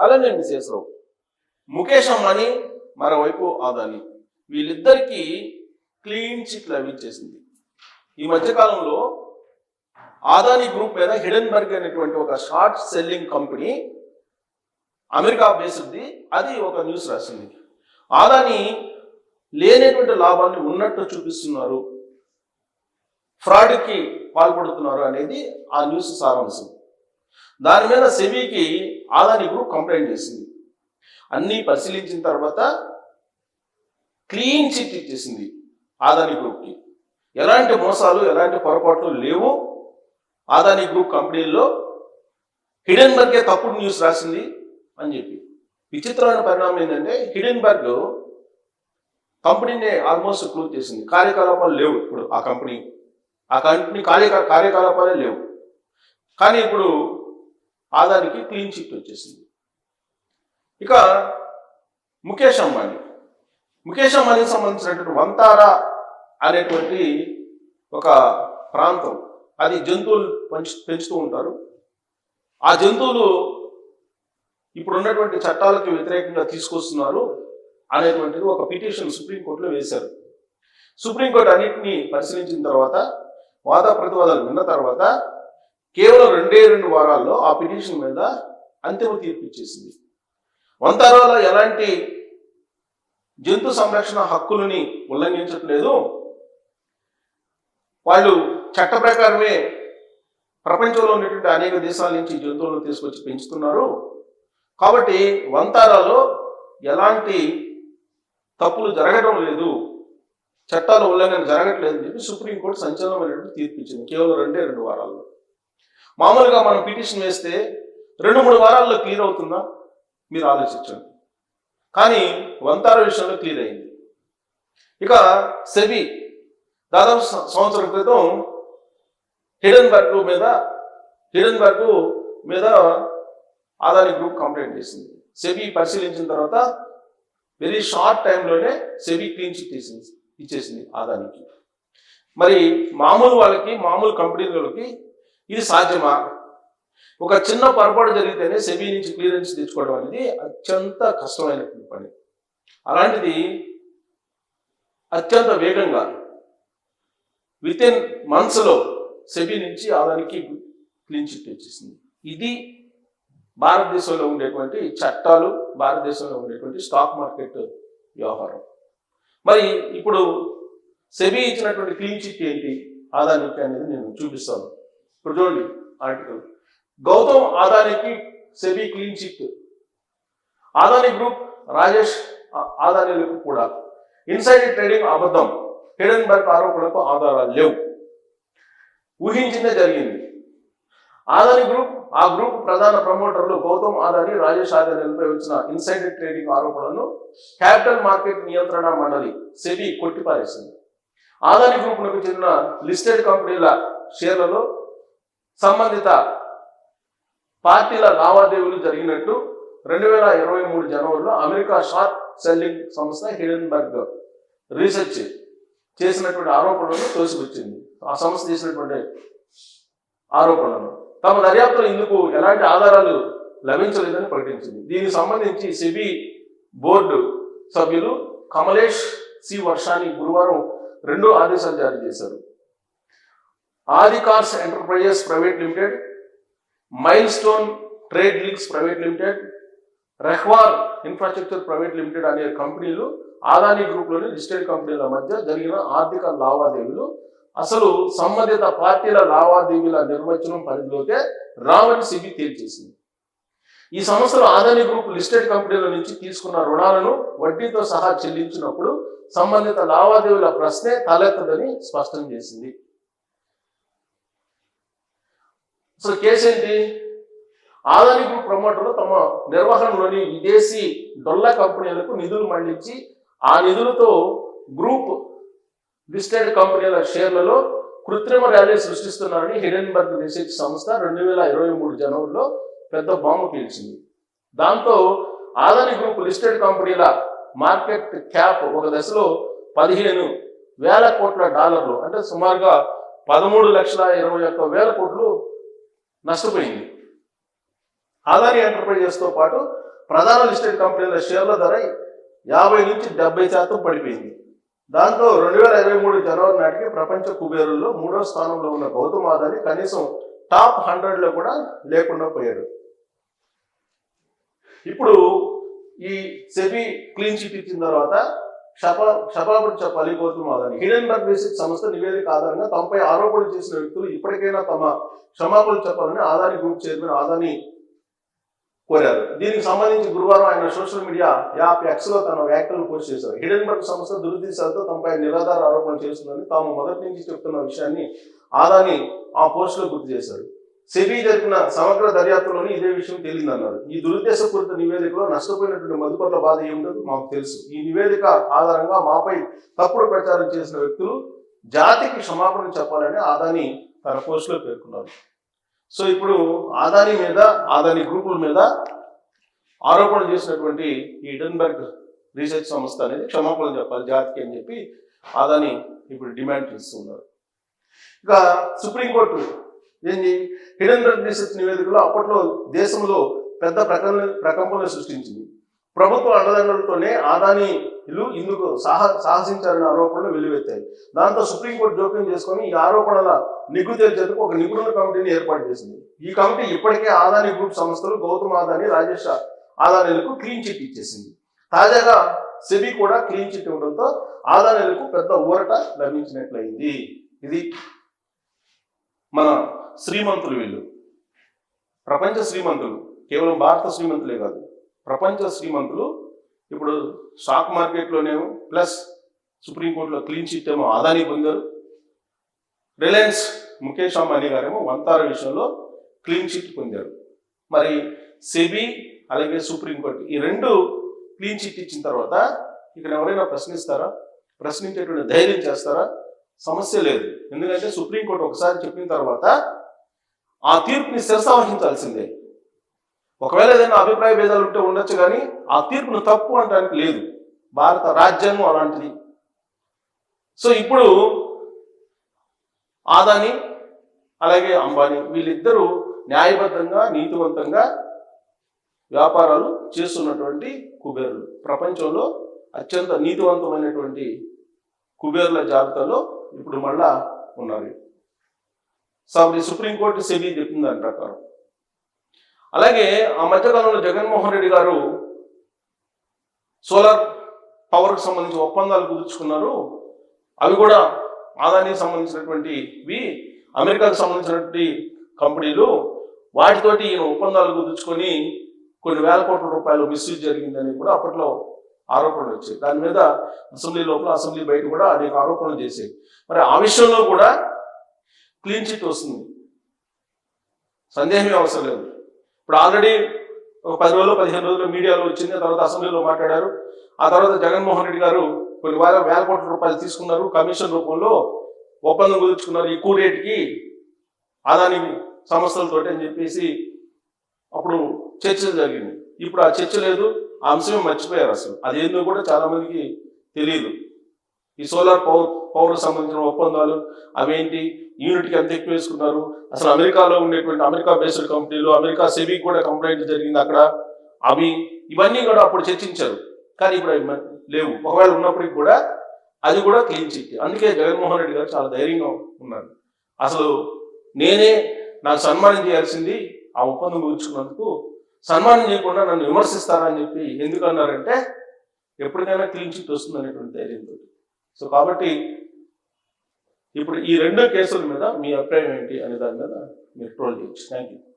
అలానే మిసెస్ ముఖేష్ అంబానీ మరోవైపు ఆదాని. వీళ్ళిద్దరికీ క్లీన్ చిట్ లభించేసింది ఈ మధ్యకాలంలో ఆదాని గ్రూప్ మీద హిడెన్బర్గ్ అనేటువంటి ఒక షార్ట్ సెల్లింగ్ కంపెనీ అమెరికా బేస్డ్ది. అది ఒక న్యూస్ రాసింది. ఆదాని లేనటువంటి లాభాన్ని ఉన్నట్టు చూపిస్తున్నారు. ఫ్రాడ్కి పాల్పడుతున్నారు అనేది ఆ న్యూస్ సారాంశం. దాని మీద సెబీకి ఆదాని గ్రూప్ కంప్లైంట్ చేసింది. అన్నీ పరిశీలించిన తర్వాత క్లీన్ చిట్ ఇచ్చేసింది ఆదాని గ్రూప్కి ఎలాంటి మోసాలు ఎలాంటి పొరపాట్లు లేవు. ఆదాని గ్రూప్ కంపెనీల్లో హిడెన్బర్గే తప్పుడు న్యూస్ రాసింది అని చెప్పి. విచిత్రమైన పరిణామం ఏంటంటే హిడెన్బర్గ్ కంపెనీనే ఆల్మోస్ట్ క్లోజ్ చేసింది. కార్యకలాపాలు లేవు ఇప్పుడు ఆ కంపెనీ. ఆ కంపెనీ కార్య కార్యకలాపాలే లేవు. కానీ ఇప్పుడు ఆదానికి క్లీన్ చిట్ వచ్చేసింది. ఇక ముఖేష్ అంబానీ. ముఖేష్ అంబానీకి సంబంధించినటువంటి వంతారా అనేటువంటి ఒక ప్రాంతం అది జంతువులు పెంచు పెంచుతూ ఉంటారు. ఆ జంతువులు ఇప్పుడు ఉన్నటువంటి చట్టాలకు వ్యతిరేకంగా తీసుకొస్తున్నారు అనేటువంటిది ఒక పిటిషన్ సుప్రీంకోర్టులో వేశారు. సుప్రీంకోర్టు అన్నింటినీ పరిశీలించిన తర్వాత వాద ప్రతివాదాలు విన్న తర్వాత కేవలం రెండే రెండు వారాల్లో ఆ పిటిషన్ మీద అంతిమ తీర్పు ఇచ్చేసింది. వంతరాలో ఎలాంటి జంతు సంరక్షణ హక్కులని ఉల్లంఘించట్లేదు. వాళ్ళు చట్ట ప్రకారమే ప్రపంచంలో ఉన్నటువంటి అనేక దేశాల నుంచి జంతువులను తీసుకొచ్చి పెంచుతున్నారు. కాబట్టి వంతారాలో ఎలాంటి తప్పులు జరగడం లేదు. చట్టాల ఉల్లంఘన జరగట్లేదు అని చెప్పి సుప్రీంకోర్టు సంచలనమైనటువంటి తీర్పు ఇచ్చింది. కేవలం రెండే రెండు వారాల్లో. మామూలుగా మనం పిటిషన్ వేస్తే రెండు మూడు వారాల్లో క్లియర్ అవుతుందా? మీరు ఆలోచించండి. కానీ వంతార విషయంలో క్లియర్ అయింది. ఇక సెబీ దాదాపు సంవత్సరం క్రితం హిడెన్బర్గ్ మీద హిడెన్బర్గ్ మీద ఆదాని గ్రూప్ కంప్లైంట్ చేసింది. సెబీ పరిశీలించిన తర్వాత వెరీ షార్ట్ టైంలోనే సెబీ క్లీన్ చిట్ ఇచ్చేసింది ఇచ్చేసింది ఆదానికి. మరి మామూలు వాళ్ళకి మామూలు కంపెనీలకి ఇది సాధ్యమా? ఒక చిన్న పొరపాటు జరిగితేనే సెబీ నుంచి క్లియరెన్స్ తెచ్చుకోవడం అనేది అత్యంత కష్టమైనటువంటి పని. అలాంటిది అత్యంత వేగంగా విత్ ఇన్ మంత్స్లో సెబీ నుంచి ఆదానికి క్లీన్ చిట్ వచ్చేసింది ఇది భారతదేశంలో ఉండేటువంటి చట్టాలు భారతదేశంలో ఉండేటువంటి స్టాక్ మార్కెట్ వ్యవహారం. మరి ఇప్పుడు సెబీ ఇచ్చినటువంటి క్లీన్ చిట్ ఏంటి? ఆదానికి అనేది నేను చూపిస్తాను. ఇప్పుడు చూడండి article. Gautam ఆదానికి SEBI clean chit. Adani group Rajesh ఆదానీలకు కూడా. ఇన్సైడ్ ట్రేడింగ్ అబద్ధం. హిడెన్బర్గ్ ఆరోపణలకు ఆధారాలు లేవు. ఊహించిందే జరిగింది. ఆదాని గ్రూప్ ఆ గ్రూప్ ప్రధాన ప్రమోటర్లు గౌతమ్ ఆదాని రాజేష్ ఆదానీలపై వచ్చిన ఇన్సైడ్ ట్రేడింగ్ ఆరోపణలను క్యాపిటల్ మార్కెట్ నియంత్రణ మండలి సెబీ కొట్టిపారేసింది. ఆదాని గ్రూప్లకు చెందిన లిస్టెడ్ కంపెనీల షేర్లలో సంబంధిత పార్టీల లావాదేవీలు జరిగినట్టు రెండు వేల ఇరవై మూడు జనవరిలో అమెరికా షార్ట్ సెల్లింగ్ సంస్థ హిడెన్బర్గ్ రీసెర్చ్ చేసినటువంటి ఆరోపణలను తోసిపుచ్చింది. ఆ సంస్థ చేసినటువంటి ఆరోపణలను తమ దర్యాప్తులో ఇందుకు ఎలాంటి ఆధారాలు లభించలేదని ప్రకటించింది. దీనికి సంబంధించి సెబీ బోర్డు సభ్యులు కమలేష్ సి వర్షాని గురువారం రెండు ఆదేశాలు జారీ చేశారు. ఆదికార్స్ enterprises private limited milestone trade links private limited రెహ్వార్ infrastructure private limited అనే కంపెనీలు ఆదాని గ్రూప్లోని లిస్టెడ్ కంపెనీల మధ్య జరిగిన ఆర్థిక లావాదేవీలు. అసలు సంబంధిత పార్టీల లావాదేవీల నిర్వచనం పరిధిలోకే రావని సిబి తేల్చేసింది. ఈ సంస్థలు ఆదాని గ్రూప్ లిస్టెడ్ కంపెనీల నుంచి తీసుకున్న రుణాలను వడ్డీతో సహా చెల్లించినప్పుడు సంబంధిత లావాదేవీల ప్రశ్నే తలెత్తదని స్పష్టం చేసింది. అసలు కేసు ఏంటి? ఆదాని గ్రూప్ ప్రమోటర్లు తమ నిర్వహణలోని విదేశీ డొల్ల కంపెనీలకు నిధులు మళ్ళించి ఆ నిధులతో గ్రూప్ లిస్టెడ్ కంపెనీల షేర్లలో కృత్రిమ ర్యాలీ సృష్టిస్తున్నారని హిడెన్బర్గ్ రీసెర్చ్ సంస్థ రెండు వేల ఇరవై మూడు జనవరిలో పెద్ద బాంబు పీల్చింది. దాంతో ఆదాని గ్రూప్ లిస్టెడ్ కంపెనీల మార్కెట్ క్యాప్ ఒక దశలో పదిహేను వేల కోట్ల డాలర్లు అంటే సుమారుగా పదమూడు లక్షల ఇరవై ఒక్క వేల కోట్లు నష్టపోయింది. ఆదాని ఎంటర్ప్రైజెస్తో పాటు ప్రధాన లిస్టెడ్ కంపెనీల షేర్ల ధర యాభై నుంచి డెబ్బై శాతం పడిపోయింది. దాంతో రెండు వేల ఇరవై మూడు జనవరి నాటికి ప్రపంచ కుబేరుల్లో మూడో స్థానంలో ఉన్న గౌతమ్ ఆదాని కనీసం టాప్ హండ్రెడ్లో కూడా లేకుండా పోయాడు. ఇప్పుడు ఈ సెబీ క్లీన్ చిట్ ఇచ్చిన తర్వాత క్షపా క్షపాపడి పలిపోతున్నదని హిడెన్బర్గ్ బేసిక్ సంస్థ నివేదిక ఆధారంగా తమపై ఆరోపణలు చేసిన వ్యక్తులు ఇప్పటికైనా తమ క్షమాపణలు చెప్పాలని ఆదాని గ్రూప్ చైర్మన్ ఆదాని కోరారు. దీనికి సంబంధించి గురువారం ఆయన సోషల్ మీడియా యాప్ ఎక్స్లో తన వ్యాఖ్యలను పోస్ట్ చేశారు. హిడెన్బర్గ్ సంస్థ దురుద్దేశాలతో తమపై నిరాధార ఆరోపణలు చేస్తుందని తాము మొదటి నుంచి చెప్తున్న విషయాన్ని ఆదాని ఆ పోస్ట్లో గుర్తు చేశారు. సెబీ జరిపిన సమగ్ర దర్యాప్తులోని ఇదే విషయం తేలిందన్నారు. ఈ దురుద్దేశపూరిత నివేదికలో నష్టపోయినటువంటి మధుపర్ల బాధ ఏమిటో మాకు తెలుసు. ఈ నివేదిక ఆధారంగా మాపై తప్పుడు ప్రచారం చేసిన వ్యక్తులు జాతికి క్షమాపణ చెప్పాలని ఆదాని తన పోస్టులో పేర్కొన్నారు. సో ఇప్పుడు ఆదాని మీద ఆదాని గ్రూపుల మీద ఆరోపణ చేసినటువంటి ఈ ఇడన్బర్గ్ రీసెర్చ్ సంస్థ అనేది క్షమాపణ చెప్పాలి జాతికి అని చెప్పి ఆదాని ఇప్పుడు డిమాండ్ చేస్తున్నారు. ఇక సుప్రీంకోర్టు ఏంది హిడెన్బర్గ్ రీసెర్చ్ నివేదికలో అప్పట్లో దేశంలో పెద్ద ప్రకంపన ప్రకంపనలు సృష్టించింది. ప్రభుత్వ అండదండలతోనే ఇల్లు ఇందుకు సాహ సాహసించారనే ఆరోపణలు వెల్లువెత్తాయి. దాంతో సుప్రీంకోర్టు జోక్యం చేసుకొని ఈ ఆరోపణల నిగ్గు తేల్చేందుకు ఒక నిపుణుల కమిటీని ఏర్పాటు చేసింది. ఈ కమిటీ ఇప్పటికే ఆదాని గ్రూప్ సంస్థలు గౌతమ్ ఆదాని రాజేష్ ఆదానీలకు క్లీన్ చిట్ ఇచ్చేసింది. తాజాగా సెబీ కూడా క్లీన్ చిట్ ఇవ్వడంతో ఆదానీలకు పెద్ద ఊరట లభించినట్లయింది. ఇది మన శ్రీమంతులు వీళ్ళు. ప్రపంచ శ్రీమంతులు. కేవలం భారత శ్రీమంతులే కాదు. ప్రపంచ శ్రీమంతులు. ఇప్పుడు స్టాక్ మార్కెట్లోనేమో ప్లస్ సుప్రీంకోర్టులో క్లీన్ చిట్ ఏమో ఆదాని పొందారు. రిలయన్స్ ముఖేష్ అంబానీ గారేమో వంతార విషయంలో క్లీన్ చిట్ పొందారు. మరి సెబీ అలాగే సుప్రీంకోర్టు ఈ రెండు క్లీన్ చిట్ ఇచ్చిన తర్వాత ఇక్కడ ఎవరైనా ప్రశ్నిస్తారా? ప్రశ్నించేటువంటి ధైర్యం చేస్తారా? సమస్య లేదు. ఎందుకంటే సుప్రీంకోర్టు ఒకసారి చెప్పిన తర్వాత ఆ తీర్పుని శిరసావహించాల్సిందే. ఒకవేళ ఏదైనా అభిప్రాయ భేదాలు ఉంటే ఉండొచ్చు కానీ ఆ తీర్పును తప్పు అనడానికి లేదు. భారత రాజ్యాంగం అలాంటిది. సో ఇప్పుడు ఆదాని అలాగే అంబానీ వీళ్ళిద్దరూ న్యాయబద్ధంగా నీతివంతంగా వ్యాపారాలు చేస్తున్నటువంటి కుబేరులు. ప్రపంచంలో అత్యంత నీతివంతమైనటువంటి కుబేరుల జాబితాలో ఇప్పుడు మళ్ళా ఉన్నారు. సో సుప్రీంకోర్టు సెబీ చెప్పింది దాని ప్రకారం. అలాగే ఆ మధ్యకాలంలో జగన్మోహన్ రెడ్డి గారు సోలార్ పవర్కి సంబంధించి ఒప్పందాలు కుదుర్చుకున్నారు. అవి కూడా ఆదానికి సంబంధించినటువంటివి అమెరికాకు సంబంధించినటువంటి కంపెనీలు. వాటితోటి ఈయన ఒప్పందాలు కుదుర్చుకొని కొన్ని వేల కోట్ల రూపాయలు మిస్యూజ్ జరిగిందని కూడా అప్పట్లో ఆరోపణలు వచ్చాయి. దాని మీద అసెంబ్లీ లోపల అసెంబ్లీ బయట కూడా అనేక ఆరోపణలు చేసాయి మరి ఆ విషయంలో కూడా క్లీన్ చిట్ వస్తుంది. సందేహమే అవసరం లేదు. ఇప్పుడు ఆల్రెడీ ఒక పది రోజులు పదిహేను రోజులు మీడియాలో వచ్చింది ఆ తర్వాత అసెంబ్లీలో మాట్లాడారు. ఆ తర్వాత జగన్మోహన్ రెడ్డి గారు కొన్ని వేల వేల కోట్ల రూపాయలు తీసుకున్నారు. కమిషన్ రూపంలో ఒప్పందం కుదుర్చుకున్నారు ఎక్కువ రేటుకి ఆదాని సంస్థలతోటి అని చెప్పేసి అప్పుడు చర్చ జరిగింది. ఇప్పుడు ఆ చర్చ లేదు ఆ అంశమే మర్చిపోయారు అసలు. అదేందో కూడా చాలామందికి తెలియదు. ఈ సోలార్ పవర్ పౌరులకు సంబంధించిన ఒప్పందాలు అవేంటి? యూనిట్కి ఎంత ఎక్కువ వేసుకున్నారు? అసలు అమెరికాలో ఉండేటువంటి అమెరికా బేస్డ్ కంపెనీలు అమెరికా సెబీ కూడా కంప్లైంట్ జరిగింది అక్కడ. అవి ఇవన్నీ కూడా అప్పుడు చర్చించారు. కానీ ఇప్పుడు అవి లేవు. ఒకవేళ ఉన్నప్పటికీ కూడా అది కూడా క్లీన్ చిట్. అందుకే జగన్మోహన్ రెడ్డి గారు చాలా ధైర్యంగా ఉన్నారు. అసలు నేనే నాకు సన్మానం చేయాల్సింది ఆ ఒప్పందం కూర్చున్నందుకు సన్మానం చేయకుండా నన్ను విమర్శిస్తారని చెప్పి ఎందుకన్నారంటే ఎప్పటికైనా క్లీన్ చిట్ వస్తుంది అనేటువంటి ధైర్యంతో. సో కాబట్టి ఇప్పుడు ఈ రెండు కేసుల మీద మీ అభిప్రాయం ఏంటి అనే దాని మీద మీరు ట్రోల్ చేయొచ్చు. Thank you